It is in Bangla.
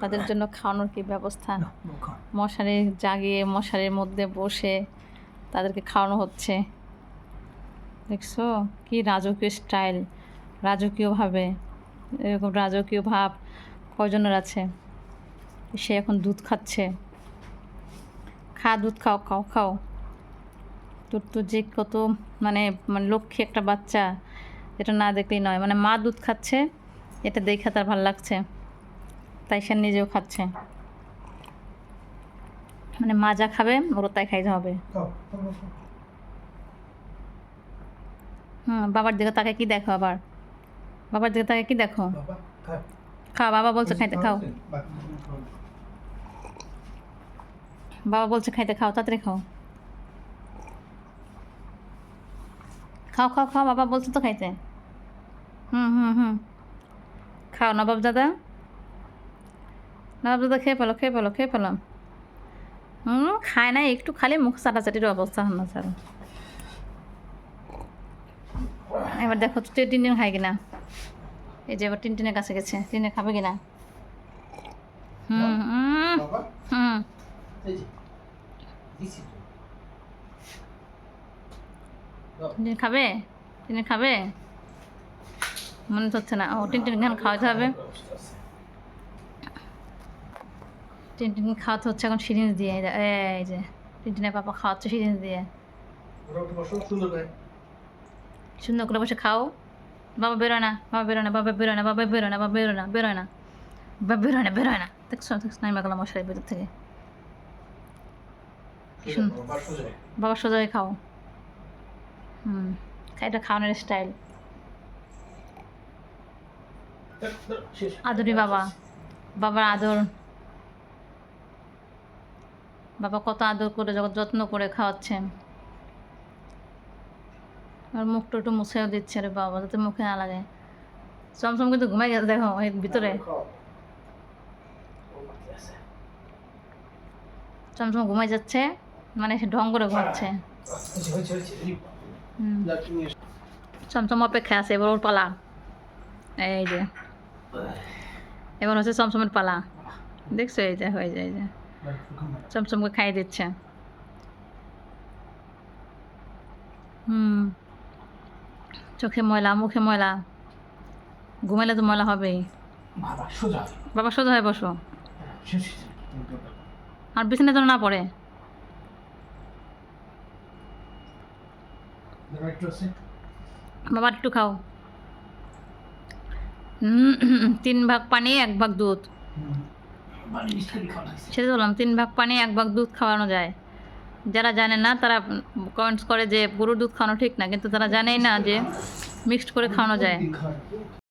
তাদের জন্য খাওয়ানোর কি ব্যবস্থা? মশারি জাগিয়ে মশারির মধ্যে বসে তাদেরকে খাওয়ানো হচ্ছে। দেখছ? কি রাজকীয় স্টাইল রাজকীয়ভাবে। এরকম রাজকীয় ভাব কয়জনের আছে? সে এখন দুধ খাচ্ছে। খা দুধ খাও খাও খাও। তোর তো যে কত মানে মানে লক্ষ্মী একটা বাচ্চা এটা না দেখলেই নয়। মানে মা দুধ খাচ্ছে এটা দেখে তার ভালো লাগছে। তাই সে নিজেও খাচ্ছে। মানে মা যা খাবে ওরও তাই খাইতে হবে. হুম বাবার দিকে তাকে কি দেখো আবার? বাবার দিকে তাকে কি দেখো? খাও। বাবা বলছে খাইতে খাও। বাবা বলছে খাইতে খাও তাড়াতাড়ি খাও। খাও খাও খাও বাবা বলছে তো খাইতে। হুম হুম হুম। খাও না নবাব দাদা। দাদা খেয়ে পেল খেয়ে পেল খেয়ে পেল। হুম খায় না একটু খালি মুখ চাটাচাটির অবস্থা হন স্যার এবার দেখো তো টিন টিন খায় কিনা। এই যে এবার টিন টিনের কাছে গেছে টিনে খাবে কিনা। খাবে? টিনটিন খাবে? মনে হচ্ছে না? ও খান খাওয়াতে হবে। টিনটিন খাওয়াতে হচ্ছে এখন সিরিঞ্জ দিয়ে এই যে- এই যে টিনটিনের পাপা খাওয়াচ্ছে সিরিঞ্জ দিয়ে। সুন্দর করে। বসে খাও। বাবা বেরোয় না বাবা বেরোয় না বাবা বেরোয় না বাবা বেরোয় না বাবা বেরোয় না বেরোয় না বাবা বেরোয় না বেরোয় না। দেখছ দেখছ নাই মাগলাম মশারির ভেতর থেকে। বাবা, সোজা হয়ে। বাবা সোজা খাও। হুম এটা খাওয়ানোর স্টাইল। আদরি বাবা। বাবার আদর। বাবা কত আদর করে যখন যত্ন করে খাওয়াচ্ছেন আর মুখটা একটু মুছেও দিচ্ছে রে বাবা যাতে মুখে না লাগে। চমচম কিন্তু ঘুমাই গেছে দেখো এর ভিতরে। চমচম ঘুমাই যাচ্ছে মানে সে ঢং করে ঘুমাচ্ছে। চমচম অপেক্ষা আছে এবার ওর পালা। এই যে। এবার হচ্ছে চমচমের পালা। দেখছ? এই যে হয়ে যায় যে। চমচমকে খাইয়ে দিচ্ছে। হুম। চোখে ময়লা মুখে ময়লা। ঘুমাইলে তো ময়লা হবেই। বাবা, সোজা হয়ে। বসো। আর বিছানা যেন না পড়ে। বাবা একটু খাও। হুম, তিন ভাগ পানি এক ভাগ দুধ। সেটা বললাম তিন ভাগ পানি এক ভাগ দুধ খাওয়ানো যায় যারা জানে না তারা কমেন্টস করে যে পুরো দুধ খাওয়ানো ঠিক না কিন্তু তারা জানেই না যে মিক্সড করে খাওয়ানো যায়।